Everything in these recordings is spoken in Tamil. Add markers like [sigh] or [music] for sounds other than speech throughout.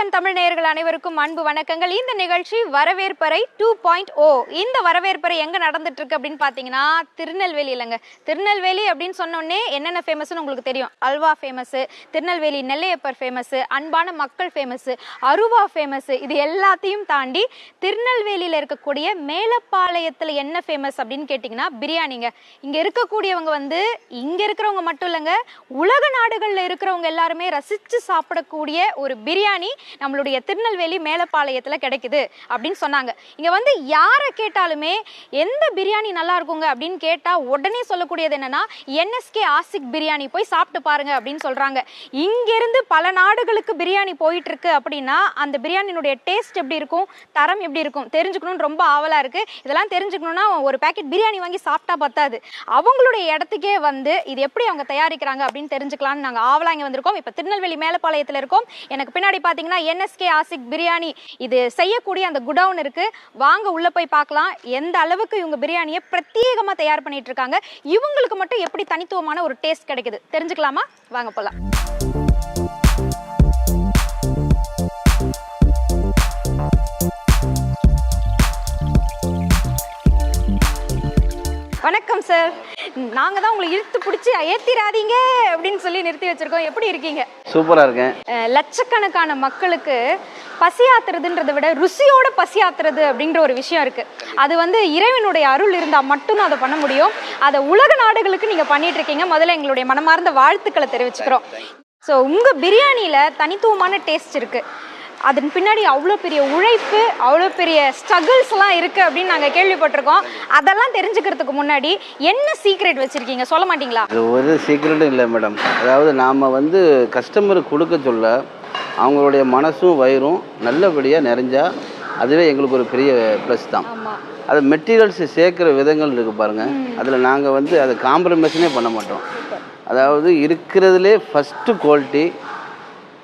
செவன் தமிழ் நேயர்கள் அனைவருக்கும் அன்பு வணக்கங்கள். இந்த நிகழ்ச்சி வரவேற்பறை டூ பாயிண்ட் ஓ இந்த வரவேற்பறை எங்க நடந்துட்டு இருக்கு அப்படின்னு பாத்தீங்கன்னா திருநெல்வேலி இல்லைங்க. திருநெல்வேலி அப்படின்னு சொன்னோடனே என்னென்ன ஃபேமஸ்னு உங்களுக்கு தெரியும்? அல்வா ஃபேமஸ் திருநெல்வேலி நெல்லையப்பர் ஃபேமஸ் அன்பான மக்கள் ஃபேமஸ் அருவா ஃபேமஸ் இது எல்லாத்தையும் தாண்டி திருநெல்வேலியில இருக்கக்கூடிய மேலப்பாளையத்துல என்ன ஃபேமஸ் அப்படின்னு கேட்டிங்கன்னா பிரியாணிங்க. இங்க இருக்கக்கூடியவங்க வந்து இங்க இருக்கிறவங்க மட்டும் இல்லைங்க உலக நாடுகளில் இருக்கிறவங்க எல்லாருமே ரசிச்சு சாப்பிடக்கூடிய ஒரு பிரியாணி. நம்மளுடைய திருநெல்வேலி மேலப்பாளையத்தில் கிடைக்குது அப்படின்னு சொன்னாங்க. இங்கே வந்து யாரை கேட்டாலுமே எந்த பிரியாணி நல்லா இருக்குங்க அப்படின்னு கேட்டால் உடனே சொல்லக்கூடியது என்னன்னா என்எஸ்கே ஆசிக் பிரியாணி போய் சாப்பிட்டு பாருங்க அப்படின்னு சொல்கிறாங்க இங்கேருந்து பல நாடுகளுக்கு பிரியாணி போயிட்டு இருக்கு அப்படின்னா அந்த பிரியாணியினுடைய டேஸ்ட் எப்படி இருக்கும் தரம் எப்படி இருக்கும் தெரிஞ்சுக்கணும்னு ரொம்ப ஆவலாக இருக்கு. இதெல்லாம் தெரிஞ்சுக்கணும்னா ஒரு பேக்கெட் பிரியாணி வாங்கி சாப்பிட்டா பத்தாது. அவங்களுடைய இடத்துக்கே வந்து இது எப்படி அவங்க தயாரிக்கிறாங்க அப்படின்னு தெரிஞ்சுக்கலாம்னு நாங்கள் ஆவலா வந்திருக்கோம். இப்போ திருநெல்வேலி மேலப்பாளையத்தில் இருக்கோம். எனக்கு பின்னாடி பார்த்தீங்கன்னா என்எஸ்கே ஆசிக் பிரியாணி இது செய்யக்கூடிய அந்த குடவுன் இருக்கு. வாங்க உள்ள போய் பார்க்கலாம். எந்த அளவுக்கு இவங்க பிரியாணியை பிரத்யேகமா தயார் பண்ணிட்டு இருக்காங்க. இவங்களுக்கு மட்டும் எப்படி தனித்துவமான ஒரு டேஸ்ட் கிடைக்குது? தெரிஞ்சுக்கலாமா? வாங்க போலாம். வணக்கம் சார் நாங்க தான் உங்களை இழுத்து பிடிச்சி ஏத்திராதீங்க அப்படின்னு சொல்லி நிறுத்தி வச்சிருக்கோம். எப்படி இருக்கீங்க? சூப்பராக இருக்கேன். லட்சக்கணக்கான மக்களுக்கு பசியாத்துறதுன்றதை விட ருசியோட பசியாத்துறது அப்படின்ற ஒரு விஷயம் இருக்கு. அது வந்து இறைவனுடைய அருள் இருந்தால் மட்டும்தான் அதை பண்ண முடியும். அதை உலக நாடுகளுக்கு நீங்க பண்ணிட்டு இருக்கீங்க. முதல்ல எங்களுடைய மனமார்ந்த வாழ்த்துக்களை தெரிவிச்சுக்கிறோம். ஸோ உங்க பிரியாணியில தனித்துவமான டேஸ்ட் இருக்கு. அதன் பின்னாடி அவ்வளோ பெரிய உழைப்பு அவ்வளோ பெரிய ஸ்ட்ரகிள்ஸ்லாம் இருக்குது அப்படின்னு நாங்கள் கேள்விப்பட்டிருக்கோம். அதெல்லாம் தெரிஞ்சுக்கிறதுக்கு முன்னாடி என்ன சீக்ரெட் வச்சுருக்கீங்க? சொல்ல மாட்டீங்களா? இது ஒரு சீக்கிரட்டும் இல்லை மேடம் அதாவது நாம் வந்து கஸ்டமருக்கு கொடுக்க சொல்ல அவங்களுடைய மனசும் வயிறும் நல்லபடியாக நிறைஞ்சா அதுவே எங்களுக்கு ஒரு பெரிய ப்ளஸ் தான். அது மெட்டீரியல்ஸ் சேர்க்குற விதங்கள் இருக்குது பாருங்கள் அதில் நாங்கள் வந்து அதை காம்ப்ரமைஸனே பண்ண மாட்டோம். அதாவது இருக்கிறதுலே ஃபஸ்ட்டு குவாலிட்டி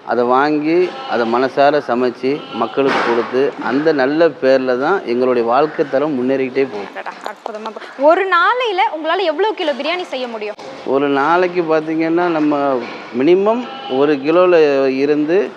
அதை வாங்கி அதை மனசார சமைச்சு மக்களுக்கு கொடுத்து அந்த நல்ல பேரில் தான் எங்களுடைய வாழ்க்கை தரம் முன்னேறிக்கிட்டே போகுது. அடடா, அற்புதமா போ- ஒரு நாளையில உங்களால எவ்வளவு கிலோ பிரியாணி செய்ய முடியும்? ஒரு நாளைக்கு பார்த்தீங்கன்னா நம்ம மினிமம் ஒரு கிலோவில் இருந்து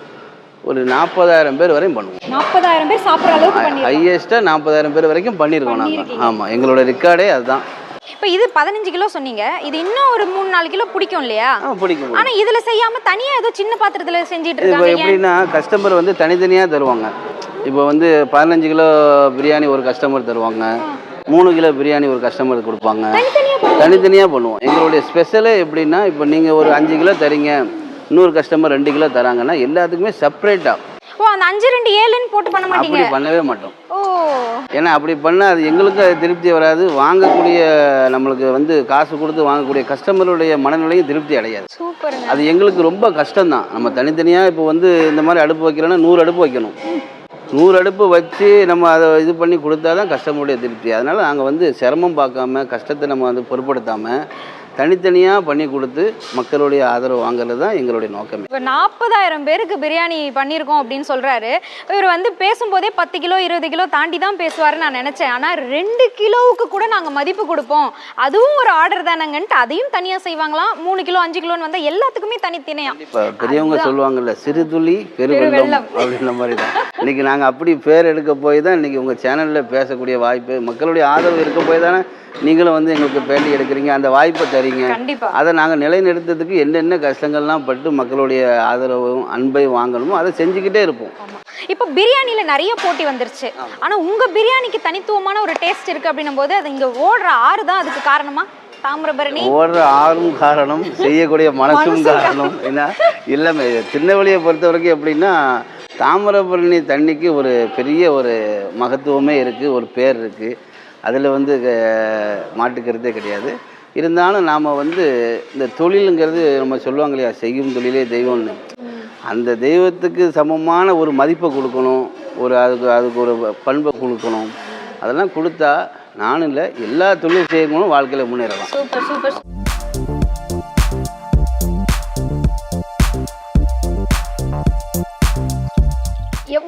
ஒரு நாற்பதாயிரம் பேர் வரையும் பண்ணுவோம். நாற்பதாயிரம் பேர் சாப்பிடுற அளவுக்கு ஹையஸ்ட்டாக நாற்பதாயிரம் பேர் வரைக்கும் பண்ணியிருக்கோம் நாங்கள். ஆமாம் எங்களோட ரெக்கார்டே அதுதான். இப்ப இது பதினஞ்சு கிலோ சொன்னீங்க. இது இன்னும் ஒரு மூணு நாலு கிலோ பிடிக்கும் இல்லையா? பிடிக்கும் ஆனா இதுல செய்யாம தனியா ஏதோ சின்ன பாத்திரத்துல செஞ்சிட்டு இருக்காங்க? எப்படின்னா கஸ்டமர் வந்து தனித்தனியாக தருவாங்க. இப்போ வந்து பதினஞ்சு கிலோ பிரியாணி ஒரு கஸ்டமர் தருவாங்க. மூணு கிலோ பிரியாணி ஒரு கஸ்டமர் கொடுப்பாங்க. தனித்தனியா தனித்தனியாக பண்ணுவோம். எங்களுடைய ஸ்பெஷலே எப்படின்னா இப்போ நீங்கள் ஒரு அஞ்சு கிலோ தரீங்க. இன்னொரு கஸ்டமர் ரெண்டு கிலோ தராங்கன்னா எல்லாத்துக்குமே செப்பரேட்டாக ஓ அந்த அஞ்சு ரெண்டு ஏழுன்னு போட்டு பண்ண மாட்டீங்க? அப்படி பண்ணவே மாட்டோம். ஓ. ஏன்னா அப்படி பண்ணால் அது எங்களுக்கும் அது திருப்தி வராது. வாங்கக்கூடிய நம்மளுக்கு வந்து காசு கொடுத்து வாங்கக்கூடிய கஸ்டமருடைய மனநிலையும் திருப்தி அடையாது. சூப்பருங்க. அது எங்களுக்கு ரொம்ப கஷ்டம்தான். நம்ம தனித்தனியாக இப்போ வந்து இந்த மாதிரி அடுப்பு வைக்கிறோன்னா நூறு அடுப்பு வைக்கணும். நூறு அடுப்பு வச்சு நம்ம அதை இது பண்ணி கொடுத்தா தான் கஸ்டமருடைய திருப்தி. அதனால் நாங்கள் வந்து சிரமம் பார்க்காம கஷ்டத்தை நம்ம வந்து பொருட்படுத்தாமல் தனித்தனியாக பண்ணி கொடுத்து மக்களுடைய ஆதரவு வாங்குறது தான் எங்களுடைய நோக்கமே. இப்ப நாற்பதாயிரம் பேருக்கு பிரியாணி பண்ணியிருக்கோம் அப்படின்னு சொல்றாரு. இவர் வந்து பேசும்போதே பத்து கிலோ இருபது கிலோ தாண்டி தான் பேசுவாருன்னு நான் நினைச்சேன். ஆனா ரெண்டு கிலோவுக்கு கூட நாங்க மதிப்பு கொடுப்போம். அதுவும் ஒரு ஆர்டர் தானங்கன்ட்டு அதையும் தனியா செய்வாங்களாம் மூணு கிலோ அஞ்சு கிலோன்னு வந்தா எல்லாத்துக்குமே தனித்தனியா. இப்போ பெரியவங்க சொல்லுவாங்கல்ல சிறு துளி பெருவெள்ளம் பெருவெள்ளம். அப்படின்ற மாதிரி தான். இன்னைக்கு நாங்கள் அப்படி பேர் எடுக்க போய் தான் இன்னைக்கு உங்கள் சேனலில் பேசக்கூடிய வாய்ப்பு மக்களுடைய ஆதரவு இருக்க போய் தானே நீங்களும் வந்து எங்களுக்கு பேட்டி எடுக்கிறீங்க. அந்த வாய்ப்பை கண்டிப்பா. அதை நாங்கள் நிலைநிறுத்தத்துக்கு என்னென்ன கஷ்டங்கள்லாம் பட்டு மக்களுடைய ஆதரவும் அன்பை வாங்கணுமோ அதை செஞ்சுக்கிட்டே இருப்போம். இப்போ பிரியாணில நிறைய போட்டி வந்துருச்சு. ஆனா உங்க பிரியாணிக்கு தனித்துவமான ஒரு டேஸ்ட் இருக்கு அப்படின்னும் போது அது இங்க ஓடுற ஆறு தான் அதுக்கு காரணமா? தாமிரபரணி? ஓடுற ஆறும் காரணம் செய்யக்கூடிய மனசும் காரணம். என்ன இல்லைமே திருநெல்வேலியை பொறுத்த வரைக்கும் எப்படின்னா தாமிரபரணி தண்ணிக்கு ஒரு பெரிய ஒரு மகத்துவமே இருக்குது ஒரு பேர் இருக்குது அதில் வந்து அஹ், மாட்டுக்கருத்தே கிடையாது. இருந்தாலும் நாம் வந்து இந்த தொழிலுங்கிறது நம்ம சொல்லுவாங்க இல்லையா? செய்யும் தொழிலே தெய்வம்னு. அந்த தெய்வத்துக்கு சமமான ஒரு மதிப்பை கொடுக்கணும். ஒரு அதுக்கு அதுக்கு ஒரு பண்பை கொடுக்கணும். அதெல்லாம் கொடுத்தா நானும் இல்லை எல்லா தொழில் செய்யணும் வாழ்க்கையில் முன்னேறலாம்.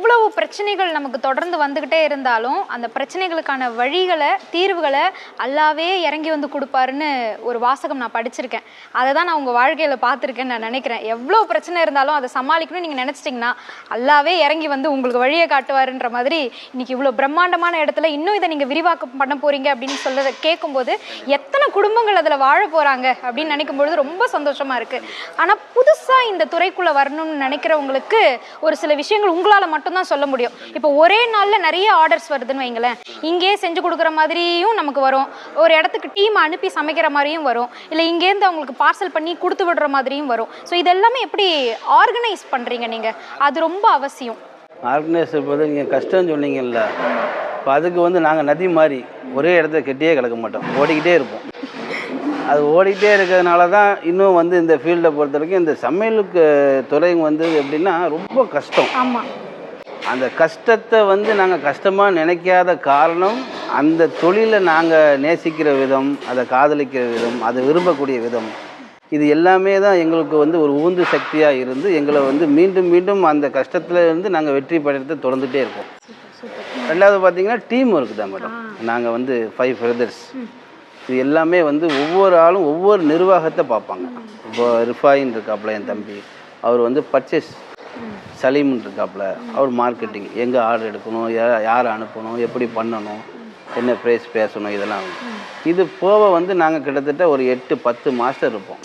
எவ்வளவு பிரச்சனைகள் நமக்கு தொடர்ந்து வந்துக்கிட்டே இருந்தாலும் அந்த பிரச்சனைகளுக்கான வழிகளை தீர்வுகளை அல்லாவே இறங்கி வந்து கொடுப்பாருன்னு ஒரு வாசகம் நான் படிச்சிருக்கேன். அதை தான் நான் உங்கள் வாழ்க்கையில் பார்த்துருக்கேன்னு நான் நினைக்கிறேன். எவ்வளோ பிரச்சனை இருந்தாலும் அதை சமாளிக்கணும்னு நீங்கள் நினச்சிட்டிங்கன்னா அல்லாவே இறங்கி வந்து உங்களுக்கு வழியை காட்டுவாருன்ற மாதிரி இன்னைக்கு இவ்வளோ பிரம்மாண்டமான இடத்துல இன்னும் இதை நீங்கள் விரிவாக்கம் பண்ண போகிறீங்க அப்படின்னு சொல்லதை கேட்கும்போது எத்தனை குடும்பங்கள் அதில் வாழ போகிறாங்க அப்படின்னு நினைக்கும் பொழுது ரொம்ப சந்தோஷமாக இருக்குது ஆனால் புதுசாக இந்த துறைக்குள்ளே வரணும்னு நினைக்கிறவங்களுக்கு ஒரு சில விஷயங்கள் உங்களால் மட்டும்தான் சொல்ல முடியும். இப்போ ஒரே நாள்ல நிறைய ஆர்டர்ஸ் வருதுன்னு வைங்களேன். இங்கேயே செஞ்சு கொடுக்குற மாதிரியும் நமக்கு வரும். ஒரு இடத்துக்கு டீம் அனுப்பி சமைக்கிற மாதிரியும் வரும். இல்லை இங்கேருந்து அவங்களுக்கு பார்சல் பண்ணி கொடுத்து விடுற மாதிரியும் வரும். ஸோ இதெல்லாமே எப்படி ஆர்கனைஸ் பண்றீங்க நீங்க? அது ரொம்ப அவசியம். ஆர்கனைசர் போது நீங்கள் கஷ்டம் சொன்னீங்கல்ல. இப்போ அதுக்கு வந்து நாங்கள் நதி மாதிரி ஒரே இடத்துல கெட்டியே கிடக்க மாட்டோம். ஓடிக்கிட்டே இருப்போம். அது ஓடிக்கிட்டே இருக்கிறதுனால தான் இன்னும் வந்து இந்த ஃபீல்டை பொறுத்த வரைக்கும் இந்த சமையலுக்கு துறை வந்து எப்படின்னா ரொம்ப கஷ்டம். ஆமா. அந்த கஷ்டத்தை வந்து நாங்கள் கஷ்டமாக நினைக்காத காரணம் அந்த தொழிலை நாங்கள் நேசிக்கிற விதம் அதை காதலிக்கிற விதம் அதை விரும்பக்கூடிய விதம். இது எல்லாமே தான் எங்களுக்கு வந்து ஒரு ஊந்து சக்தியாக இருந்து எங்களை வந்து மீண்டும் மீண்டும் அந்த கஷ்டத்துல இருந்து நாங்கள் வெற்றி பெறத்தை தொடர்ந்துட்டே இருக்கோம். ரெண்டாவது பார்த்தீங்கன்னா டீம் ஒர்க் தான் மேடம். நாங்கள் வந்து ஃபைவ் பிரதர்ஸ் இது எல்லாமே வந்து ஒவ்வொரு ஆளும் ஒவ்வொரு நிர்வாகத்தை பார்ப்பாங்க. இப்போ ரிஃபாயின் இருக்காப்புல என் தம்பி. அவர் வந்து பர்ச்சேஸ் சலீம்னு இருக்காப்புல அவர் மார்க்கெட்டிங் எங்கே ஆர்டர் எடுக்கணும் யாரை அனுப்பணும் எப்படி பண்ணணும் என்ன ப்ரைஸ் பேசணும் இதெல்லாம். இது போக வந்து நாங்கள் கிட்டத்தட்ட ஒரு எட்டு பத்து மாஸ்டர் இருப்போம்.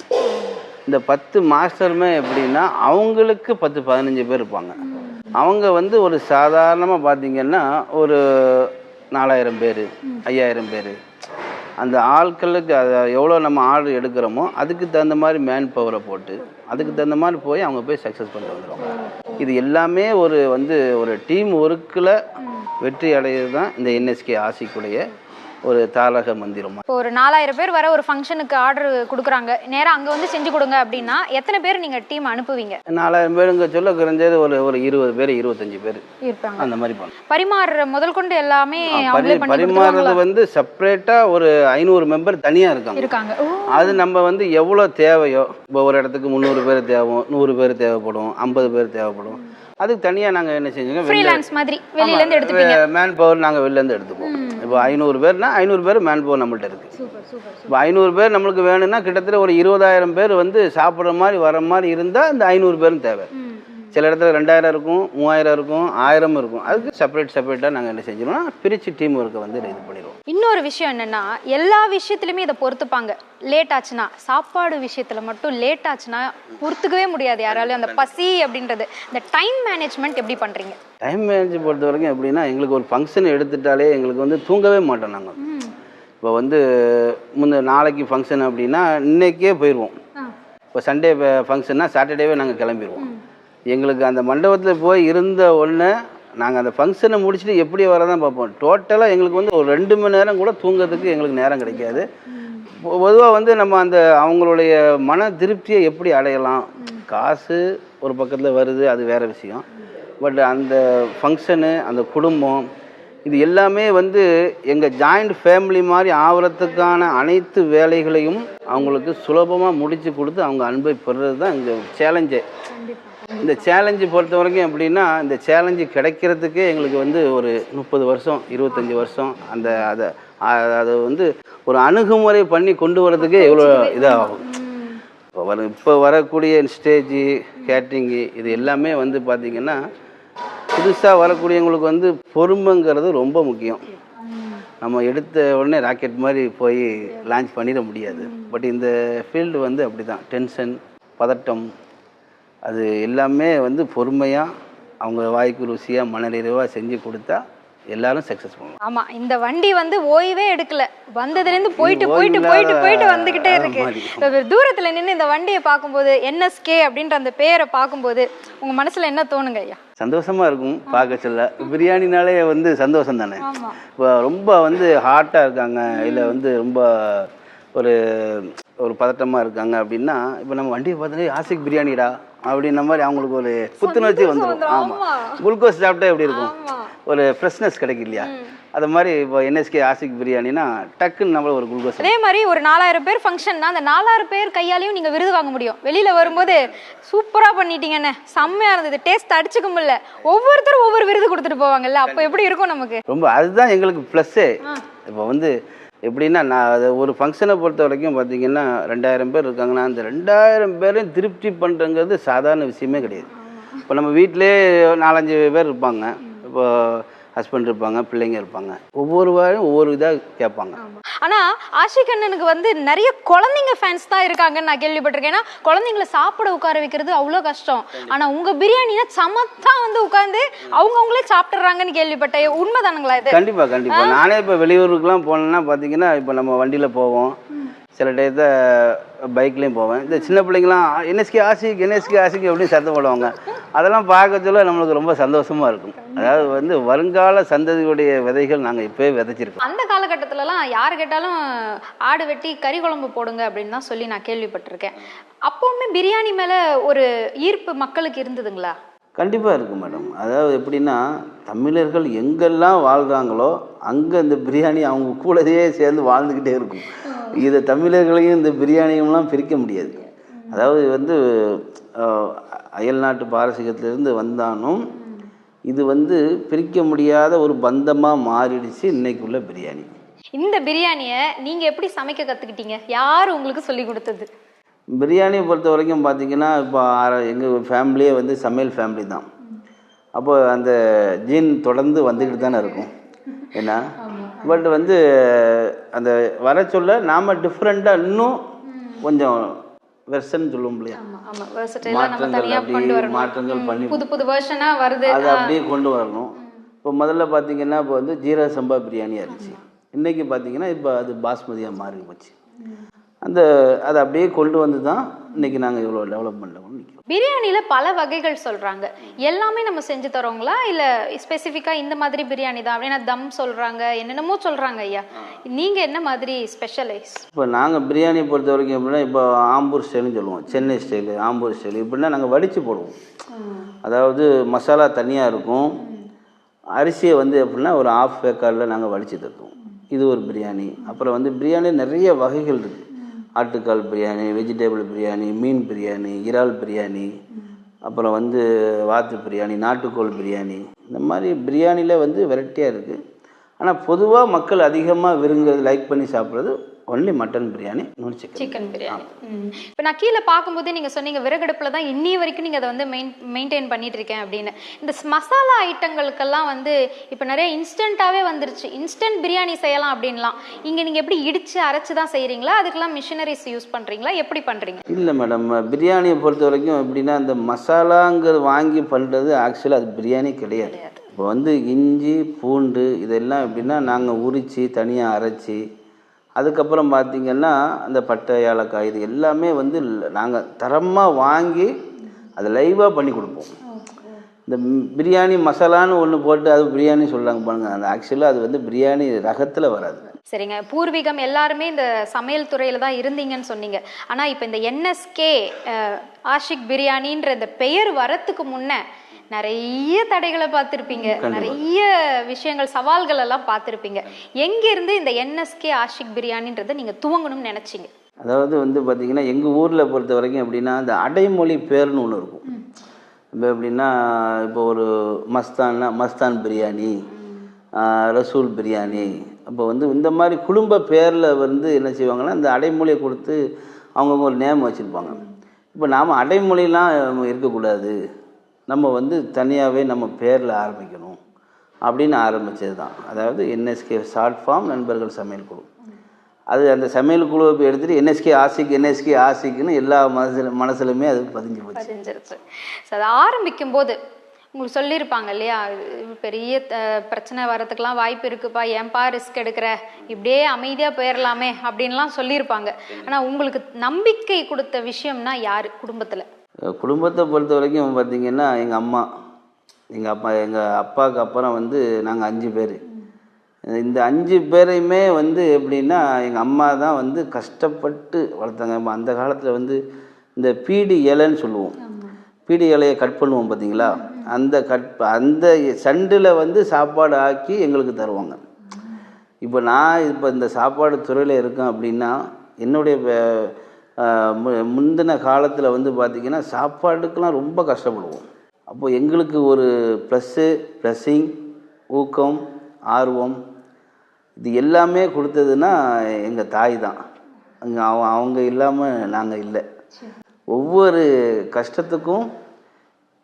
இந்த பத்து மாஸ்டருமே எப்படின்னா அவங்களுக்கு பத்து பதினஞ்சு பேர் இருப்பாங்க. அவங்க வந்து ஒரு சாதாரணமாக பார்த்தீங்கன்னா ஒரு நாலாயிரம் பேர் ஐயாயிரம் பேர். அந்த ஆட்களுக்கு அதை எவ்வளோ நம்ம ஆர்டர் எடுக்கிறோமோ அதுக்கு தகுந்த மாதிரி மேன் பவரை போட்டு அதுக்கு தகுந்த மாதிரி போய் அவங்க போய் சக்ஸஸ் பண்ணிட்டு வந்துடுவாங்க இது எல்லாமே ஒரு வந்து ஒரு டீம் ஒர்க்கில் வெற்றி அடையிறது தான் இந்த என்எஸ்கே ஆசிக்குடைய ஒரு தாரக மந்திரம். இப்போ ஒரு நாலாயிரம் பேர் வர ஒரு ஃபங்க்ஷனுக்கு ஆர்டர் கொடுக்குறாங்க. நேரா அங்க வந்து செஞ்சு கொடுங்க அப்படின்னா எத்தனை பேர் நீங்க டீம் அனுப்புவீங்க? நாலாயிரம் பேருங்க சொல்ல குறைஞ்சது ஒரு ஒரு இருபது பேர் இருபத்தஞ்சி பேர். இருப்பாங்க. அந்த மாதிரி பண்ணுவோம் பரிமாறுற முதல் கொண்டு எல்லாமே பரிமாறுறது? வந்து செப்பரேட்டாக ஒரு ஐநூறு மெம்பர் தனியாக இருக்காங்க. இருக்காங்க. அது நம்ம வந்து எவ்வளோ தேவையோ இப்போ ஒரு இடத்துக்கு முந்நூறு பேர் தேவை நூறு பேர் தேவைப்படும் ஐம்பது பேர் தேவைப்படும். அதுக்கு தனியாக நாங்கள் என்ன செஞ்சோங்க மேன் பவர் நாங்கள் வெளிலேருந்து எடுத்துப்போம். இப்போ ஐநூறு பேர்னா ஐநூறு பேர் மேன் பவர் நம்மள்ட்ட இருக்குது இப்போ ஐநூறு பேர் நம்மளுக்கு வேணும்னா கிட்டத்தட்ட ஒரு இருபதாயிரம் பேர் வந்து சாப்பிட்ற மாதிரி வர மாதிரி இருந்தால் இந்த ஐநூறு பேரும் தேவை. சில இடத்துல ரெண்டாயிரம் இருக்கும் மூவாயிரம் இருக்கும் ஆயிரம் இருக்கும். அதுக்கு செப்பரேட் செப்பரேட்டாக நாங்கள் என்ன செஞ்சிடுவோம் பிரித்து டீம் ஒர்க்கை வந்து இது பண்ணிடுவோம் இன்னொரு விஷயம் என்னன்னா எல்லா விஷயத்துலயுமே இதை பொறுத்துப்பாங்க. லேட் ஆச்சுன்னா சாப்பாடு விஷயத்துல மட்டும் லேட் ஆச்சுன்னா பொறுத்துக்கவே முடியாது யாராலையும். அந்த பசி அப்படின்றது இந்த டைம் மேனேஜ்மெண்ட் எப்படி பண்றீங்க? டைம் மேனேஜ் பொறுத்த வரைக்கும் எப்படின்னா எங்களுக்கு ஒரு ஃபங்க்ஷன் எடுத்துட்டாலே எங்களுக்கு வந்து தூங்கவே மாட்டோம் நாங்கள் இப்போ வந்து முந்த நாளைக்கு ஃபங்க்ஷன் அப்படின்னா இன்னைக்கே போயிடுவோம் இப்போ சண்டே ஃபங்க்ஷன்னா சாட்டர்டேவே நாங்கள் கிளம்பிடுவோம் எங்களுக்கு அந்த மண்டபத்தில் போய் இருந்த உடனே நாங்கள் அந்த ஃபங்க்ஷனை முடிச்சுட்டு எப்படி வரதான் பார்ப்போம். டோட்டலாக எங்களுக்கு வந்து ஒரு ரெண்டு மணி நேரம் கூட தூங்குறதுக்கு எங்களுக்கு நேரம் கிடைக்காது. பொதுவாக வந்து நம்ம அந்த அவங்களுடைய மன திருப்தியை எப்படி அடையலாம்? காசு ஒரு பக்கத்தில் வருது அது வேற விஷயம். பட் அந்த ஃபங்க்ஷனு அந்த குடும்பம் இது எல்லாமே வந்து எங்கள் ஜாயிண்ட் ஃபேமிலி மாதிரி ஆகிறதுக்கான அனைத்து வேலைகளையும் அவங்களுக்கு சுலபமாக முடித்து கொடுத்து அவங்க அன்பை பெறுறது தான் இந்த சேலஞ்சே இந்த சேலஞ்சு பொறுத்த வரைக்கும் எப்படின்னா இந்த சேலஞ்சு கிடைக்கிறதுக்கே எங்களுக்கு வந்து ஒரு முப்பது வருஷம் இருபத்தஞ்சி வருஷம் அந்த அதை அதை வந்து ஒரு அணுகுமுறை பண்ணி கொண்டு வரதுக்கே எவ்வளோ இதாகும். இப்போ வர இப்போ வரக்கூடிய ஸ்டேஜு கேட்ரிங்கு இது எல்லாமே வந்து பார்த்திங்கன்னா புதுசாக வரக்கூடியவங்களுக்கு வந்து பொறுமைங்கிறது ரொம்ப முக்கியம். நம்ம எடுத்த உடனே ராக்கெட் மாதிரி போய் லான்ச் பண்ணிட முடியாது. பட் இந்த ஃபீல்டு வந்து அப்படி தான் டென்ஷன் பதட்டம் அது எல்லாமே வந்து பொறுமையாக அவங்க வாய்க்கு ருசியாக மனநிறைவாக செஞ்சு கொடுத்தா எல்லாரும் சக்ஸஸ் பண்ணுவாங்க. ஆமா இந்த வண்டி வந்து ஓய்வே எடுக்கல. வந்ததுல இருந்து போயிட்டு போயிட்டு போயிட்டு போயிட்டு வந்துகிட்டே இருக்கு. தூரத்துல நின்னு இந்த வண்டியை பார்க்கும்போது என்எஸ்கே அப்படின்ற அந்த பேரை பார்க்கும்போது உங்க மனசுல என்ன தோணுங்க ஐயா? சந்தோஷமா இருக்கும் பார்க்க சொல்ல. பிரியாணினாலே வந்து சந்தோஷம் தானே? இப்போ ரொம்ப வந்து ஹார்ட்டாக இருக்காங்க. இல்லை வந்து ரொம்ப ஒரு ஒரு பதட்டமாக இருக்காங்க அப்படின்னா இப்போ நம்ம வண்டியை பார்த்தாலே ஆசிக் பிரியாணிடா. அப்படின்ன மாதிரி அவங்களுக்கு ஒரு புத்துணர்ச்சி வந்துடும் ஆமாம் ஆமா. குளுக்கோஸ் சாப்பிட்டா எப்படி இருக்கும்? ஒரு ஃப்ரெஷ்னஸ் கிடைக்கும் இல்லையா அது மாதிரி இப்போ என்எஸ்கே ஆசிக் பிரியாணினா டக்குன்னு நம்மள ஒரு குளுக்கோஸ் அதே மாதிரி ஒரு நாலாயிரம் பேர் ஃபங்க்ஷன்னா அந்த நாலாயிரம் பேர் கையாலையும் நீங்க விருது வாங்க முடியும். வெளியில வரும்போது சூப்பரா பண்ணிட்டீங்கண்ணே செம்மையா இருந்தது. டேஸ்ட் அடிச்சுக்க முடியல. ஒவ்வொருத்தரும் ஒவ்வொரு விருது கொடுத்துட்டு போவாங்கல்ல. அப்போ எப்படி இருக்கும் நமக்கு? ரொம்ப அதுதான் எங்களுக்கு ப்ளஸ்ஸே இப்போ வந்து எப்படின்னா நான் அது ஒரு ஃபங்க்ஷனை பொறுத்த வரைக்கும் பார்த்தீங்கன்னா ரெண்டாயிரம் பேர் இருக்காங்கன்னா அந்த ரெண்டாயிரம் பேரையும் திருப்தி பண்ணுறங்கிறது சாதாரண விஷயமே கிடையாது. இப்போ நம்ம வீட்டிலே நாலஞ்சு பேர் இருப்பாங்க. இப்போ ஹஸ்பண்ட் இருப்பாங்க பிள்ளைங்க இருப்பாங்க. ஒவ்வொரு வாரம் ஒவ்வொரு இதாக கேட்பாங்க. ஆனா ஆஷிக் அண்ணனுக்கு வந்து நிறைய குழந்தைங்க ஃபேன்ஸ் தான் இருக்காங்கன்னு நான் கேள்விப்பட்டிருக்கேன். ஏன்னா குழந்தைங்கள சாப்பிட உட்கார வைக்கிறது அவ்வளோ கஷ்டம். ஆனா உங்க பிரியாணினா சமத்தா வந்து உட்காந்து அவங்கவுங்களே சாப்பிட்டுறாங்கன்னு கேள்விப்பட்டேன் உண்மைதானுங்களா இது? கண்டிப்பாக கண்டிப்பாக நானே இப்போ வெளியூருக்குலாம் போனேன்னா பார்த்தீங்கன்னா இப்போ நம்ம வண்டியில் போவோம். சில டயத்தை பைக்லேயும் போவேன். இந்த சின்ன பிள்ளைங்களாம் என்எஸ்கே ஆசிக் என்எஸ்கே ஆசிக் அப்படின்னு சத்தம் போடுவாங்க. அதெல்லாம் பார்க்க சொல்ல நம்மளுக்கு ரொம்ப சந்தோஷமாக இருக்கும். அதாவது வந்து வருங்கால சந்ததியுடைய விதைகள் நாங்கள் இப்போயே விதைச்சிருக்கோம். அந்த காலகட்டத்திலலாம் யார் கேட்டாலும் ஆடு வெட்டி கறி குழம்பு போடுங்க அப்படின்னு தான் சொல்லி நான் கேள்விப்பட்டிருக்கேன். அப்போவுமே பிரியாணி மேலே ஒரு ஈர்ப்பு மக்களுக்கு இருந்ததுங்களா? கண்டிப்பாக இருக்கும் மேடம் அதாவது எப்படின்னா தமிழர்கள் எங்கெல்லாம் வாழ்கிறாங்களோ அங்கே இந்த பிரியாணி அவங்க கூடவே சேர்ந்து வாழ்ந்துக்கிட்டே இருக்கும். இதை தமிழர்களையும் இந்த பிரியாணியும்லாம் பிரிக்க முடியாது. அதாவது வந்து அயல்நாட்டு அயல் நாட்டு வந்தாலும் இது வந்து பிரிக்க முடியாத ஒரு பந்தமாக மாறிடுச்சு இன்னைக்குள்ள பிரியாணி. இந்த பிரியாணியை நீங்கள் எப்படி சமைக்க கற்றுக்கிட்டீங்க யார் உங்களுக்கு சொல்லி கொடுத்தது? பிரியாணியை பொறுத்த வரைக்கும் பார்த்தீங்கன்னா இப்போ எங்கள் ஃபேமிலியே வந்து சமையல் ஃபேமிலி தான். அப்போ அந்த ஜீன் தொடர்ந்து வந்துக்கிட்டு தானே இருக்கும். ஏன்னா? பட் வந்து அந்த வர சொல்ல நாம் டிஃப்ரெண்ட்டாக இன்னும் கொஞ்சம் வெர்ஷன் சொல்லுவோம் இல்லையா? மாற்றங்கள் தனியா கொண்டு அப்படி வரணும். மாற்றங்கள் பண்ணி புது புது வெர்ஷனா வருது. அதை அப்படியே கொண்டு வரணும். இப்போ முதல்ல பார்த்தீங்கன்னா இப்போ வந்து ஜீரா சம்பா பிரியாணியாக இருந்துச்சு இன்றைக்கி பார்த்தீங்கன்னா இப்போ அது பாஸ்மதியாக மாறி போச்சு. அந்த அதை அப்படியே கொண்டு வந்து தான் இன்றைக்கி நாங்கள் இவ்வளோ டெவலப்மெண்ட்டில் கொண்டு நிற்கிறோம் பிரியாணில பல வகைகள் சொல்றாங்க. எல்லாமே நம்ம செஞ்சு தரோங்களா? இல்ல ஸ்பெசிஃபிக்கா இந்த மாதிரி பிரியாணி தான் அப்படின்னா தம் சொல்றாங்க என்னென்னமோ சொல்றாங்க ஐயா. நீங்க என்ன மாதிரி ஸ்பெஷலைஸ் இப்போ நாங்கள் பிரியாணி பொறுத்த வரைக்கும் எப்படின்னா இப்போ ஆம்பூர் ஸ்டைல்னு சொல்லுவோம். Chennai style Ambur style. இப்படின்னா நாங்கள் வடித்து போடுவோம். அதாவது மசாலா தனியாக இருக்கும். அரிசியை வந்து எப்படின்னா ஒரு ஆஃப் வேக்காடில் நாங்கள் வடித்து தருவோம். இது ஒரு பிரியாணி. அப்புறம் வந்து பிரியாணி நிறைய வகைகள் இருக்குது ஆட்டுக்கால் பிரியாணி வெஜிடபிள் பிரியாணி மீன் பிரியாணி இறால் பிரியாணி அப்புறம் வந்து வாத்து பிரியாணி நாட்டுக்கோள் பிரியாணி. இந்த மாதிரி பிரியாணியில் வந்து வெரைட்டியாக இருக்குது ஆனால் பொதுவாக மக்கள் அதிகமாக விரும்புறது லைக் பண்ணி சாப்பிட்றது ஒன்லி மட்டன் பிரியாணி நூறு சிக்கன் சிக்கன் பிரியாணி இப்போ நான் கீழே பார்க்கும்போதே நீங்க சொன்னீங்க விறகடுப்புல தான் இன்னி வரைக்கும் நீங்க அதை வந்து மெயின் மெயின்டைன் பண்ணிட்டு இருக்கேன் அப்படின்னு. இந்த மசாலா ஐட்டங்களுக்கெல்லாம் வந்து இப்போ நிறைய இன்ஸ்டன்ட்டாவே வந்துருச்சு. இன்ஸ்டன்ட் பிரியாணி செய்யலாம் அப்படின்லாம். இங்க நீங்க எப்படி இடிச்சு அரைச்சு தான் செய்றீங்களா? அதுக்கெல்லாம் மிஷினரிஸ் யூஸ் பண்றீங்களா? எப்படி பண்றீங்க? இல்லை மேடம் பிரியாணியை பொறுத்த வரைக்கும் எப்படின்னா இந்த மசாலாங்கிறது வாங்கி பண்ணுறது ஆக்சுவலாக அது பிரியாணி கிடையாது. இப்போ வந்து இஞ்சி பூண்டு இதெல்லாம் எப்படின்னா நாங்கள் உரித்து தனியாக அரைச்சி அதுக்கப்புறம் பார்த்திங்கன்னா அந்த பட்டை ஏலக்காய் இது எல்லாமே வந்து நாங்கள் தரமாக வாங்கி அதை லைவாக பண்ணி கொடுப்போம். இந்த பிரியாணி மசாலான்னு ஒன்று போட்டு அது பிரியாணி சொல்கிறாங்க பாருங்கள் அந்த ஆக்சுவலாக அது வந்து பிரியாணி ரகத்தில் வராது. சரிங்க. பூர்வீகம் எல்லாருமே இந்த சமையல் துறையில் தான் இருந்தீங்கன்னு சொன்னீங்க. ஆனால் இப்போ இந்த என்எஸ்கே ஆஷிக் பிரியாணின்ற இந்த பெயர் வரத்துக்கு முன்னே நிறைய தடைகளை பார்த்துருப்பீங்க. நிறைய விஷயங்கள் சவால்கள் எல்லாம் பார்த்துருப்பீங்க. எங்க இருந்து இந்த என்எஸ்கே ஆஷிக் பிரியாணின்றதை நீங்க துவங்கணும்னு நினைச்சீங்க? அதாவது வந்து பார்த்திங்கன்னா எங்கள் ஊரில் பொறுத்த வரைக்கும் எப்படின்னா அந்த அடைமொழி பேர்னு ஒன்று இருக்கும். இப்போ எப்படின்னா இப்போ ஒரு மஸ்தான்னா மஸ்தான் பிரியாணி ரசூல் பிரியாணி. அப்போ வந்து இந்த மாதிரி குடும்ப பேரில் வந்து என்ன செய்வாங்கன்னா இந்த அடைமொழியை கொடுத்து அவங்கவுங்க ஒரு நேம் வச்சுருப்பாங்க. இப்போ நாம் அடைமொழிலாம் இருக்கக்கூடாது. நம்ம வந்து தனியாகவே நம்ம பேரில் ஆரம்பிக்கணும் அப்படின்னு ஆரம்பித்தது தான் அதாவது என்எஸ்கே ஷார்ட் ஃபார்ம் நண்பர்கள் சமையல் குழு. அது அந்த சமையல் குழுவை போய் எடுத்துகிட்டு என்எஸ்கே ஆசிக் என்எஸ்கே ஆசிக்குன்னு எல்லா மனசுல மனசுலையுமே அது பதிஞ்சு போச்சு. பதிஞ்சிருச்சு. ஸோ அதை ஆரம்பிக்கும் போது உங்களுக்கு சொல்லியிருப்பாங்க இல்லையா பெரிய பிரச்சனை வரதுக்கெல்லாம் வாய்ப்பு இருக்குப்பா ஏன்பா ரிஸ்க் எடுக்கிற? இப்படியே அமைதியாக போயிடலாமே அப்படின்லாம் சொல்லியிருப்பாங்க. ஆனால் உங்களுக்கு நம்பிக்கை கொடுத்த விஷயம்னா யார்? குடும்பத்தில். குடும்பத்தை பொறுத்த வரைக்கும் பார்த்தீங்கன்னா எங்கள் அம்மா எங்கள் அப்பா எங்கள் அப்பாவுக்கு அப்புறம் வந்து நாங்கள் அஞ்சு பேர். இந்த அஞ்சு பேரையுமே வந்து எப்படின்னா எங்கள் அம்மா தான் வந்து கஷ்டப்பட்டு வளர்த்தாங்க. அந்த காலத்தில் வந்து இந்த பீடி இலைன்னு சொல்லுவோம். பீடி இலையை கட் பண்ணுவோம் பார்த்தீங்களா அந்த கட் அந்த சண்டில் வந்து சாப்பாடு ஆக்கி எங்களுக்கு தருவாங்க. இப்போ நான் இப்போ இந்த சாப்பாடு துறையில் இருக்கேன் அப்படின்னா என்னுடைய முந்தின காலத்தில் வந்து பார்த்திங்கன்னா சாப்பாட்டுக்கெலாம் ரொம்ப கஷ்டப்படுவோம். அப்போது எங்களுக்கு ஒரு ப்ளஸ்ஸு ப்ளஸ்ஸிங் ஊக்கம் ஆர்வம் இது எல்லாமே கொடுத்ததுன்னா எங்கள் தாய் தான். அங்கே அவ அவங்க இல்லாமல் நாங்கள் இல்லை. ஒவ்வொரு கஷ்டத்துக்கும்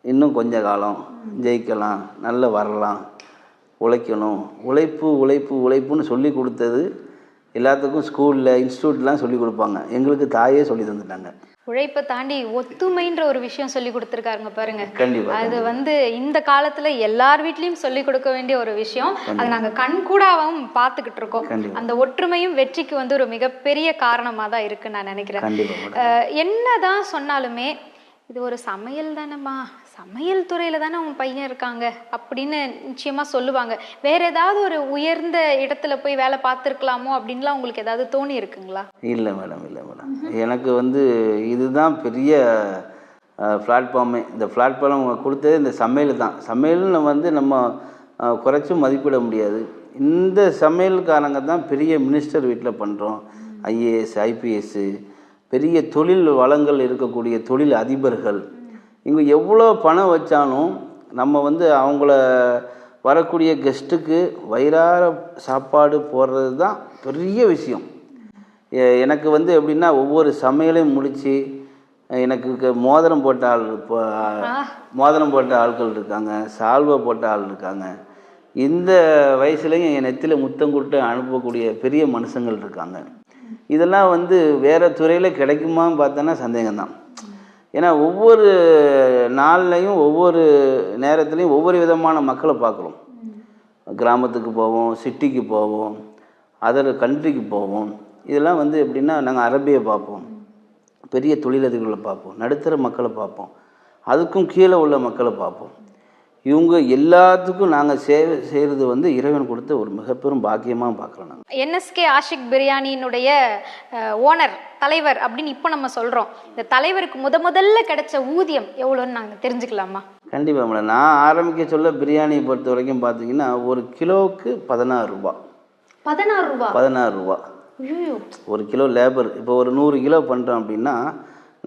இன்னும் கொஞ்ச காலம் ஜெயிக்கலாம் நல்ல வரலாம் உழைக்கணும். உழைப்பு உழைப்பு உழைப்புன்னு சொல்லி கொடுத்தது எல்லாத்துக்கும் ஸ்கூலில் இன்ஸ்டியூட்லாம் சொல்லி கொடுப்பாங்க. எங்களுக்கு தாயே சொல்லி தந்துட்டாங்க. உழைப்பை தாண்டி ஒத்துமைன்ற ஒரு விஷயம் சொல்லி கொடுத்துருக்காருங்க பாருங்க. அது வந்து இந்த காலத்துல எல்லார் வீட்லயும் சொல்லி கொடுக்க வேண்டிய ஒரு விஷயம். அது நாங்க கண் கூடாவும் பார்த்துக்கிட்டு இருக்கோம். அந்த ஒற்றுமையும் வெற்றிக்கு வந்து ஒரு மிகப்பெரிய காரணமா தான் இருக்குன்னு நான் நினைக்கிறேன். என்னதான் சொன்னாலுமே இது ஒரு சமையல் தானேம்மா. சமையல் துறையில தானே உன் பையன் இருக்காங்க அப்படின்னு நிச்சயமா சொல்லுவாங்க. வேற ஏதாவது ஒரு உயர்ந்த இடத்துல போய் வேலை பார்த்துருக்கலாமோ அப்படின்லாம் உங்களுக்கு ஏதாவது தோணி இருக்குங்களா? இல்லை மேடம் இல்லை மேடம். எனக்கு வந்து இதுதான் பெரிய பிளாட்ஃபார்மே இந்த பிளாட்ஃபார்ம் கொடுத்தது இந்த சமையல் தான். சமையல்னு வந்து நம்ம குறைச்சும் மதிப்பிட முடியாது. இந்த சமையல்காரங்க தான் பெரிய மினிஸ்டர் வீட்டில் பண்ணுறோம் ஐஏஎஸ் ஐபிஎஸ்ஸு பெரிய தொழில் வளங்கள் இருக்கக்கூடிய தொழில் அதிபர்கள். இவங்க எவ்வளோ பணம் வச்சாலும் நம்ம வந்து அவங்கள வரக்கூடிய கெஸ்ட்டுக்கு வயிறார சாப்பாடு போடுறது தான் பெரிய விஷயம். எனக்கு வந்து எப்படின்னா ஒவ்வொரு சமையலையும் முடித்து எனக்கு மோதிரம் போட்ட ஆள் இப்போ மோதிரம் போட்ட ஆட்கள் இருக்காங்க சால்வை போட்ட ஆள் இருக்காங்க. இந்த வயசுலையும் என் நெத்தியில் முத்தம் கொடுத்து அனுப்பக்கூடிய பெரிய மனுஷங்கள் இருக்காங்க. இதெல்லாம் வந்து வேறு துறையில் கிடைக்குமான்னு பார்த்தோன்னா சந்தேகம்தான். ஏன்னா ஒவ்வொரு நாள்லையும் ஒவ்வொரு நேரத்துலையும் ஒவ்வொரு விதமான மக்களை பார்க்குறோம். கிராமத்துக்கு போவோம் சிட்டிக்கு போவோம் அதர் கண்ட்ரிக்கு போவோம். இதெல்லாம் வந்து எப்படின்னா நாங்கள் அரபியை பார்ப்போம். பெரிய தொழிலதிபர்களை பார்ப்போம். நடுத்தர மக்களை பார்ப்போம். அதுக்கும் கீழே உள்ள மக்களை பார்ப்போம். இவங்க எல்லாத்துக்கும் நாங்கள் சேவை செய்கிறது வந்து இறைவன் கொடுத்த ஒரு மிகப்பெரும் பாக்கியமாக பார்க்குறோம் நாங்கள் என்எஸ்கே ஆஷிக் பிரியாணியினுடைய ஓனர் தலைவர் அப்படின்னு இப்போ நம்ம சொல்றோம். இந்த தலைவருக்கு முத முதல்ல கிடைச்ச ஊதியம் எவ்வளோன்னு நாங்கள் தெரிஞ்சுக்கலாமா? கண்டிப்பாக மேடம். நான் ஆரம்பிக்க சொல்ல பிரியாணியை பொறுத்த வரைக்கும் பார்த்தீங்கன்னா ஒரு கிலோவுக்கு பதினாறு ரூபா. பதினாறு ரூபா? பதினாறு ரூபா. ஒரு கிலோ லேபர். இப்போ ஒரு நூறு கிலோ பண்ணுறோம் அப்படின்னா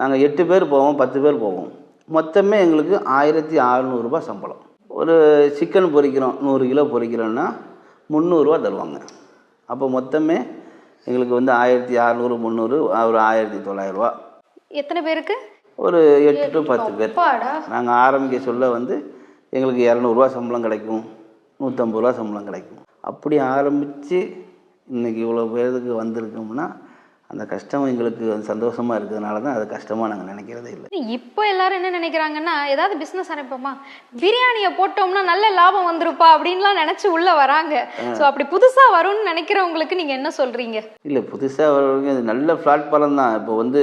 நாங்கள் எட்டு பேர் போவோம் பத்து பேர் போவோம். மொத்தமே எங்களுக்கு ஆயிரத்தி அறநூறுபா சம்பளம். ஒரு சிக்கன் பொரிக்கிறோம் நூறு கிலோ பொரிக்கிறோன்னா முந்நூறுரூவா தருவாங்க. அப்போ மொத்தமே எங்களுக்கு வந்து ஆயிரத்தி அறநூறு முந்நூறு ஒரு ஆயிரத்தி தொள்ளாயிரரூவா எத்தனை பேருக்கு? ஒரு எட்டு டு பத்து பேர். நாங்கள் ஆரம்பிக்க சொல்ல வந்து எங்களுக்கு இரநூறுவா சம்பளம் கிடைக்கும் நூற்றம்பது ரூபா சம்பளம் கிடைக்கும். அப்படி ஆரம்பித்து இன்னைக்கு இவ்வளோ பேருக்கு வந்திருக்கோம்னா அந்த கஷ்டம் எங்களுக்கு சந்தோஷமாக இருக்கிறதுனால தான் அது கஷ்டமாக நாங்கள் நினைக்கிறதே இல்லை. இப்போ எல்லாரும் என்ன நினைக்கிறாங்கன்னா ஏதாவது பிசினஸ் ஆரம்பிப்போமா? பிரியாணியை போட்டோம்னா நல்ல லாபம் வந்துருப்பா அப்படின்லாம் நினைச்சு உள்ள வராங்க. ஸோ அப்படி புதுசா வரும்னு நினைக்கிறவங்களுக்கு நீங்க என்ன சொல்றீங்க? இல்லை புதுசாக வர்றவங்க இது நல்ல பிளாட்ஃபார்ம் தான். இப்போ வந்து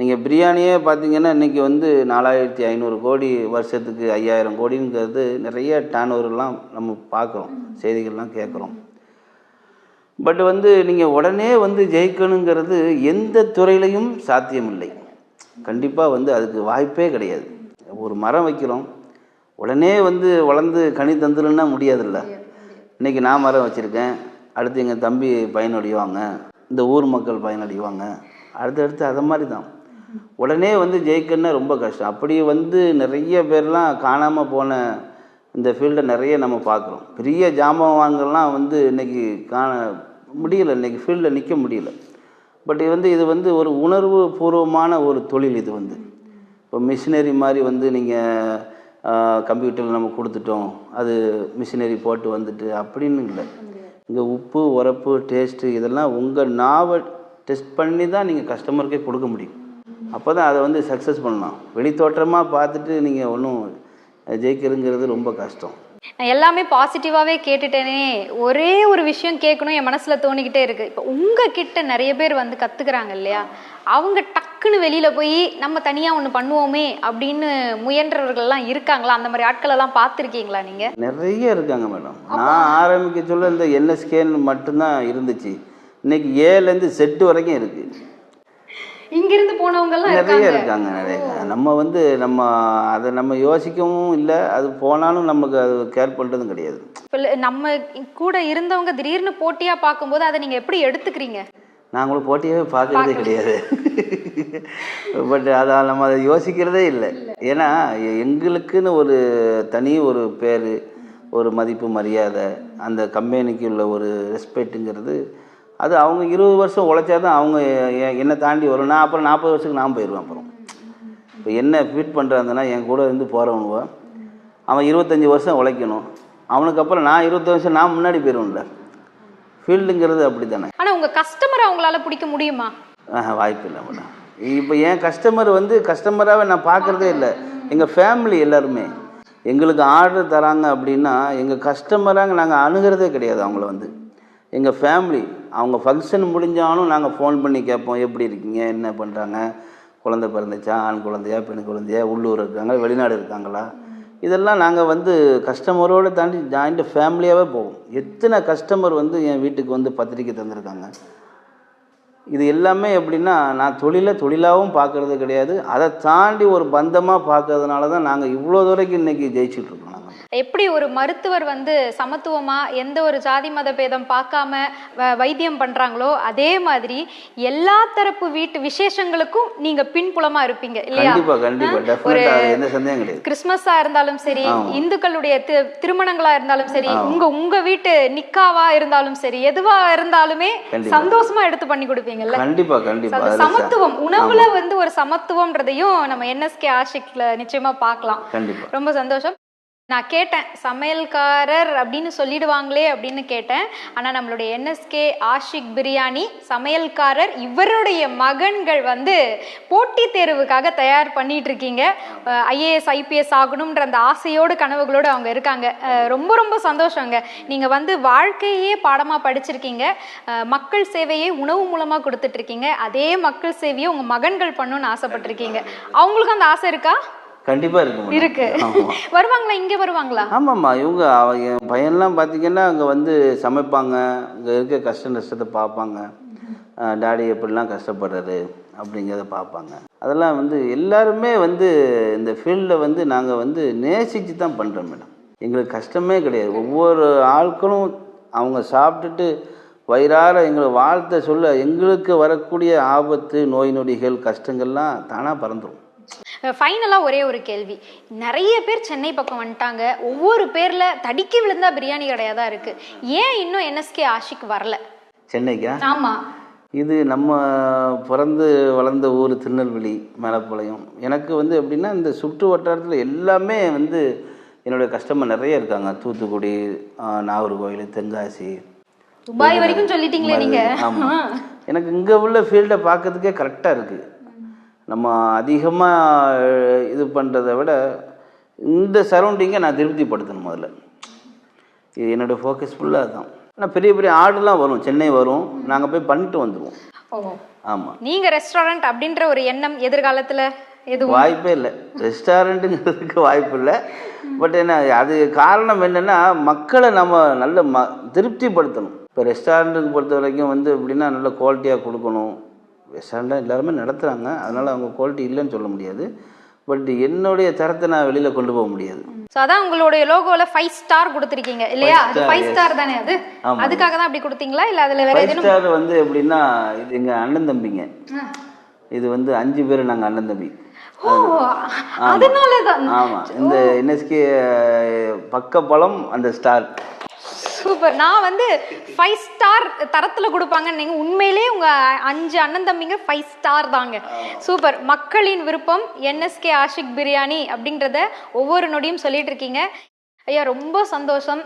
நீங்கள் பிரியாணியே பார்த்தீங்கன்னா இன்றைக்கி வந்து நாலாயிரத்தி ஐநூறு கோடி வருஷத்துக்கு ஐயாயிரம் கோடிங்கிறது நிறைய டேன் நம்ம பார்க்குறோம் செய்திகள்லாம் கேட்குறோம். பட் வந்து நீங்கள் உடனே வந்து ஜெயிக்கணுங்கிறது எந்த துறையிலையும் சாத்தியமில்லை. கண்டிப்பாக வந்து அதுக்கு வாய்ப்பே கிடையாது. ஒரு மரம் வைக்கிறோம். உடனே வந்து வளர்ந்து கனி தந்துருன்னா முடியாதுல்ல. இன்றைக்கி நான் மரம் வச்சுருக்கேன். அடுத்து எங்கள் தம்பி பயனடைவாங்க. இந்த ஊர் மக்கள் பயனடைவாங்க. அடுத்தடுத்து அதை மாதிரி தான் உடனே வந்து ஜெயிக்கணும்னா ரொம்ப கஷ்டம். அப்படி வந்து நிறைய பேர்லாம் காணாமல் போன இந்த ஃபீல்டை நிறைய நம்ம பார்க்குறோம். பெரிய ஜாமான் வாங்கலாம் வந்து இன்னைக்கு காண முடியல இன்னைக்கு ஃபீல்டில் நிற்க முடியல. பட் இது வந்து இது வந்து ஒரு உணர்வு பூர்வமான ஒரு தொழில் இது வந்து. இப்போ மிஷினரி மாதிரி வந்து நீங்கள் கம்ப்யூட்டரில் நம்ம கொடுத்துட்டோம். அது மிஷினரி போட்டு வந்துட்டு அப்படின்னு இல்லை. இங்கே உப்பு உரப்பு டேஸ்ட்டு இதெல்லாம் உங்கள் நாவை டெஸ்ட் பண்ணி தான் நீங்கள் கஸ்டமருக்கே கொடுக்க முடியும். அப்போ தான் அதை வந்து சக்ஸஸ் பண்ணலாம். வெளித்தோற்றமாக பார்த்துட்டு நீங்கள் ஒன்றும் ஜெயிக்கிறதுங்கிறது ரொம்ப கஷ்டம். நான் எல்லாமே பாசிட்டிவாவே கேட்டுட்டேனே. ஒரே ஒரு விஷயம் கேட்கணும் என் மனசுல தோணிக்கிட்டே இருக்கு. இப்போ உங்ககிட்ட நிறைய பேர் வந்து கத்துக்கிறாங்க இல்லையா? அவங்க டக்குன்னு வெளியில போய் நம்ம தனியா ஒண்ணு பண்ணுவோமே அப்படின்னு முயன்றவர்கள்லாம் இருக்காங்களா? அந்த மாதிரி ஆட்கள் எல்லாம் பார்த்துருக்கீங்களா நீங்க? நிறைய இருக்காங்க மேடம். நான் ஆரம்பிக்க சொல்ல இந்த என்எஸ்கேன்னு மட்டும்தான் இருந்துச்சு. இன்னைக்கு ஏலேருந்து செட்டு வரைக்கும் இருக்குது இங்கிருந்து போனவங்க எல்லாம் நிறைய இருக்காங்க. நிறைய. நம்ம வந்து நம்ம அதை நம்ம யோசிக்கவும் இல்லை அது போனாலும் நமக்கு அது கேர் பண்ணுறதும் கிடையாது. நம்ம கூட இருந்தவங்க திடீர்னு போட்டியா பார்க்கும்போது அதை நீங்க எப்படி எடுத்துக்கிறீங்க? நாங்களும் போட்டியவே பார்க்கறதே கிடையாது. பட் அதை நம்ம அதை யோசிக்கிறதே இல்லை. ஏன்னா எங்களுக்குன்னு ஒரு தனி ஒரு பேர் ஒரு மதிப்பு மரியாதை அந்த கம்பெனிக்கு உள்ள ஒரு ரெஸ்பெக்ட்டுங்கிறது அது அவங்க இருபது வருஷம் உழைச்சா தான் அவங்க என்னை தாண்டி வரும். நான் அப்புறம் நாற்பது வருஷத்துக்கு நான் போயிடுவேன் அப்புறம். இப்போ என்ன ஃபீட் பண்ணுறாங்கன்னா என் கூட இருந்து போகிறவனுவோ அவன் இருபத்தஞ்சி வருஷம் உழைக்கணும். அவனுக்கு அப்புறம் நான் இருபத்தஞ்சு வருஷம் நான் முன்னாடி போயிடுவேன்ல ஃபீல்டுங்கிறது அப்படி தானே ஆனா உங்க கஸ்டமரை அவங்களால பிடிக்க முடியுமா? வாய்ப்பு இல்லை மேடம். இப்போ என் கஸ்டமர் வந்து கஸ்டமராகவே நான் பார்க்குறதே இல்லை. எங்கள் ஃபேமிலி எல்லாருமே. எங்களுக்கு ஆர்டர் தராங்க அப்படின்னா எங்கள் கஸ்டமராக நாங்கள் அணுகிறதே கிடையாது அவங்கள வந்து. எங்கள் ஃபேமிலி அவங்க ஃபங்க்ஷன் முடிஞ்சாலும் நாங்கள் ஃபோன் பண்ணி கேட்போம் எப்படி இருக்கீங்க? என்ன பண்ணுறாங்க குழந்தை பிறந்துச்சா? ஆண் குழந்தையா? பெண் குழந்தையா? உள்ளூர் இருக்காங்க வெளிநாடு இருக்காங்களா? இதெல்லாம் நாங்கள் வந்து கஸ்டமரோடு தாண்டி ஜாயிண்ட் ஃபேமிலியாகவே போவோம். எத்தனை கஸ்டமர் வந்து என் வீட்டுக்கு வந்து பத்திரிக்கை தந்திருக்காங்க? இது எல்லாமே எப்படின்னா நான் தொழிலை தொழிலாகவும் பார்க்குறது கிடையாது. அதை தாண்டி ஒரு பந்தமாக பார்க்கறதுனால தான் நாங்கள் இவ்வளோ தூரைக்கும் இன்றைக்கி ஜெயிச்சிட்டுருக்கோம் நாங்கள் எப்படி ஒரு மருத்துவர் வந்து சமத்துவமா எந்த ஒரு ஜாதி மத பேதம் பார்க்காம வைத்தியம் பண்றாங்களோ அதே மாதிரி எல்லா தரப்பு வீட்டு விசேஷங்களுக்கும் நீங்க பின்புலமா இருப்பீங்க இல்லையா? கிடையாது. கிறிஸ்மஸா இருந்தாலும் சரி. இந்துக்களுடைய திருமணங்களா இருந்தாலும் சரி உங்க உங்க வீட்டு நிக்காவா இருந்தாலும் சரி எதுவா இருந்தாலுமே கண்டிப்பா. சந்தோஷமா எடுத்து பண்ணி கொடுப்பீங்கல்ல? அந்த அதில் சமத்துவம் உணவுல வந்து ஒரு சமத்துவம்ன்றதையும் நம்ம என்எஸ்கே ஆஷிக்ல நிச்சயமா பார்க்கலாம். ரொம்ப சந்தோஷம். நான் கேட்டேன் சமையல்காரர் அப்படின்னு சொல்லிடுவாங்களே அப்படின்னு கேட்டேன். ஆனா நம்மளுடைய என்எஸ்கே ஆஷிக் பிரியாணி சமையல்காரர் இவருடைய மகன்கள் வந்து போட்டித் தேர்வுக்காக தயார் பண்ணிட்டு இருக்கீங்க. ஐஏஎஸ் ஐபிஎஸ் ஆகணும்ன்ற அந்த ஆசையோடு கனவுகளோடு அவங்க இருக்காங்க. ரொம்ப ரொம்ப சந்தோஷங்க. நீங்க வந்து வாழ்க்கையே பாடமா படிச்சிருக்கீங்க. மக்கள் சேவையை உணவு மூலமா கொடுத்துட்டு இருக்கீங்க. அதே மக்கள் சேவையை உங்க மகன்கள் பண்ணணும்னு ஆசைப்பட்டிருக்கீங்க. அவங்களுக்கும் அந்த ஆசை இருக்கா? கண்டிப்பாக இருக்கு மேடம். இருக்கு. [laughs] வருவாங்களா? இங்க வருவாங்களா? ஆமாம்மா இவங்க என் பையன்லாம் பார்த்தீங்கன்னா அங்கே வந்து சமைப்பாங்க. இங்கே இருக்க கஷ்ட நஷ்டத்தை பார்ப்பாங்க. டாடி எப்படிலாம் கஷ்டப்படுறாரு அப்படிங்கிறத பார்ப்பாங்க. அதெல்லாம் வந்து எல்லாருமே வந்து இந்த ஃபீல்டில் வந்து நாங்கள் வந்து நேசித்து தான் பண்ணுறோம் மேடம். எங்களுக்கு கஷ்டமே கிடையாது. ஒவ்வொரு ஆட்களும் அவங்க சாப்பிட்டுட்டு வயிறார எங்களை வாழ்த்த சொல்ல எங்களுக்கு வரக்கூடிய ஆபத்து நோய் நொடிகள் கஷ்டங்கள்லாம் தானாக பறந்துடும் ஃபைனலாக ஒரே ஒரு கேள்வி. நிறைய பேர் சென்னை பக்கம் வந்துட்டாங்க. ஒவ்வொரு பேர்ல தடிக்கி விழுந்தா பிரியாணி கடையாக தான் இருக்கு. ஏன் இன்னும் என்எஸ்கே ஆஷிக் வரல? சென்னைக்கா? ஆமா. இது நம்ம பிறந்து வளர்ந்த ஊர் திருநெல்வேலி மேலப்பாளையம். எனக்கு வந்து எப்படின்னா இந்த சுற்று வட்டாரத்தில் எல்லாமே வந்து என்னுடைய கஸ்டமர் நிறைய இருக்காங்க. தூத்துக்குடி நாகர்கோவில் தென்காசி. துபாய் வரைக்கும் சொல்லிட்டீங்களே நீங்க. ஆமாம் எனக்கு இங்கே உள்ள ஃபீல்டை பார்க்கறதுக்கே கரெக்டாக இருக்குது நம்ம அதிகமாக இது பண்ணுறதை விட இந்த சரௌண்டிங்கை நான் திருப்திப்படுத்தணும் முதல்ல. இது என்னோடய ஃபோக்கஸ் ஃபுல்லாக அதுதான். ஆனால் பெரிய பெரிய ஆர்டர்லாம் வரும். சென்னை வரும். நாங்கள் போய் பண்ணிட்டு வந்துடுவோம் ஆமாம் நீங்க ரெஸ்டாரண்ட் அப்படின்ற ஒரு எண்ணம் எதிர்காலத்துல எதுவும்? வாய்ப்பே இல்லை. ரெஸ்டாரண்ட்டுங்கிறதுக்கு வாய்ப்பு இல்லை. பட் என்ன அது காரணம் என்னென்னா மக்களை நம்ம நல்ல ம திருப்திப்படுத்தணும். இப்போ ரெஸ்டாரண்ட்டுக்கு பொறுத்த வரைக்கும் வந்து எப்படின்னா நல்ல குவாலிட்டியாக கொடுக்கணும். ரெஸ்டாரண்ட்டாக எல்லாருமே நடத்துகிறாங்க அதனால் அவங்க குவாலிட்டி இல்லைன்னு சொல்ல முடியாது. பட் என்னுடைய தரத்தை நான் வெளியில் கொண்டு போக முடியாது. ஸோ அதான் உங்களுடைய லோகோல ஃபைவ் ஸ்டார் கொடுத்துருக்கீங்க இல்லையா? அது ஃபைவ். ஸ்டார் தானே அது. அதுக்காக தான் அப்படி கொடுத்தீங்களா? இல்ல அதுல வேற எதுவும் ஸ்டார் வந்து எப்படின்னா இது எங்கள் அண்ணன் தம்பிங்க. இது வந்து அஞ்சு பேர் நாங்கள் அண்ணன் தம்பி. அதனால தான் ஆமாம் இந்த என்எஸ்கே பக்கப்பழம் அந்த ஸ்டார் சூப்பர். நான் வந்து ஃபைவ் ஸ்டார் தரத்துல கொடுப்பாங்கன்னு நீங்க உண்மையிலே உங்க அஞ்சு அண்ணன் தம்பிங்க ஃபைவ் ஸ்டார் தாங்க சூப்பர் மக்களின் விருப்பம் என்எஸ்கே ஆஷிக் பிரியாணி அப்படின்றத ஒவ்வொரு நொடியும் சொல்லிட்டு இருக்கீங்க. ஐயா ரொம்ப சந்தோஷம்.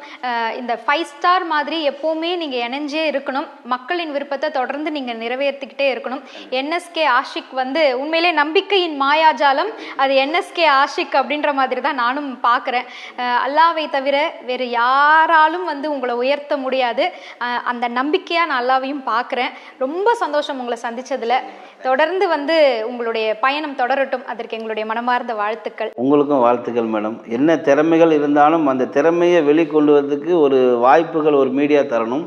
இந்த ஃபைவ் ஸ்டார் மாதிரி எப்போவுமே நீங்கள் இணைஞ்சே இருக்கணும். மக்களின் விருப்பத்தை தொடர்ந்து நீங்கள் நிறைவேற்றிக்கிட்டே இருக்கணும். என்எஸ்கே ஆஷிக் வந்து உண்மையிலே நம்பிக்கையின் மாயாஜாலம். அது என்எஸ்கே ஆஷிக் அப்படின்ற மாதிரி தான் நானும் பார்க்குறேன். அல்லாவை தவிர வேறு யாராலும் வந்து உங்களை உயர்த்த முடியாது. அந்த நம்பிக்கையாக நான் அல்லாவையும் பார்க்குறேன். ரொம்ப சந்தோஷம் உங்களை சந்தித்ததில் தொடர்ந்து வந்து உங்களுடைய பயணம் தொடரட்டும். அதற்கு எங்களுடைய மனமார்ந்த வாழ்த்துக்கள். உங்களுக்கும் வாழ்த்துக்கள் மேடம். என்ன திறமைகள் இருந்தாலும் அந்த திறமையை வெளிக்கொள்வதற்கு ஒரு வாய்ப்புகள் ஒரு மீடியா தரணும்.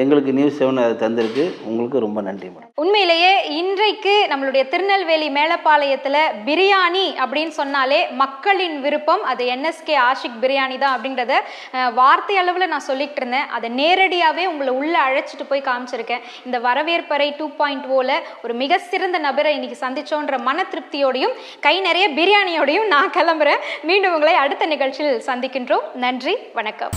எங்களுக்கு நியூஸ் செவன் அதை தந்திருக்கு. உங்களுக்கு ரொம்ப நன்றி மேடம் உண்மையிலேயே இன்றைக்கு நம்மளுடைய திருநெல்வேலி மேலப்பாளையத்தில் பிரியாணி அப்படின்னு சொன்னாலே மக்களின் விருப்பம் அது என்எஸ்கே ஆஷிக் பிரியாணி தான் அப்படின்றத வார்த்தை அளவில் நான் சொல்லிட்டு இருந்தேன். அதை நேரடியாகவே உங்களை உள்ளே அழைச்சிட்டு போய் காமிச்சிருக்கேன். இந்த வரவேற்பறை டூ பாயிண்ட் ஓல ஒரு மிக சிறந்த நபரை இன்னைக்கு சந்திச்சோன்ற மன திருப்தியோடையும் கை நிறைய பிரியாணியோடையும் நான் கிளம்புறேன். மீண்டும் உங்களை அடுத்த நிகழ்ச்சியில் சந்திக்கின்றோம். நன்றி வணக்கம்.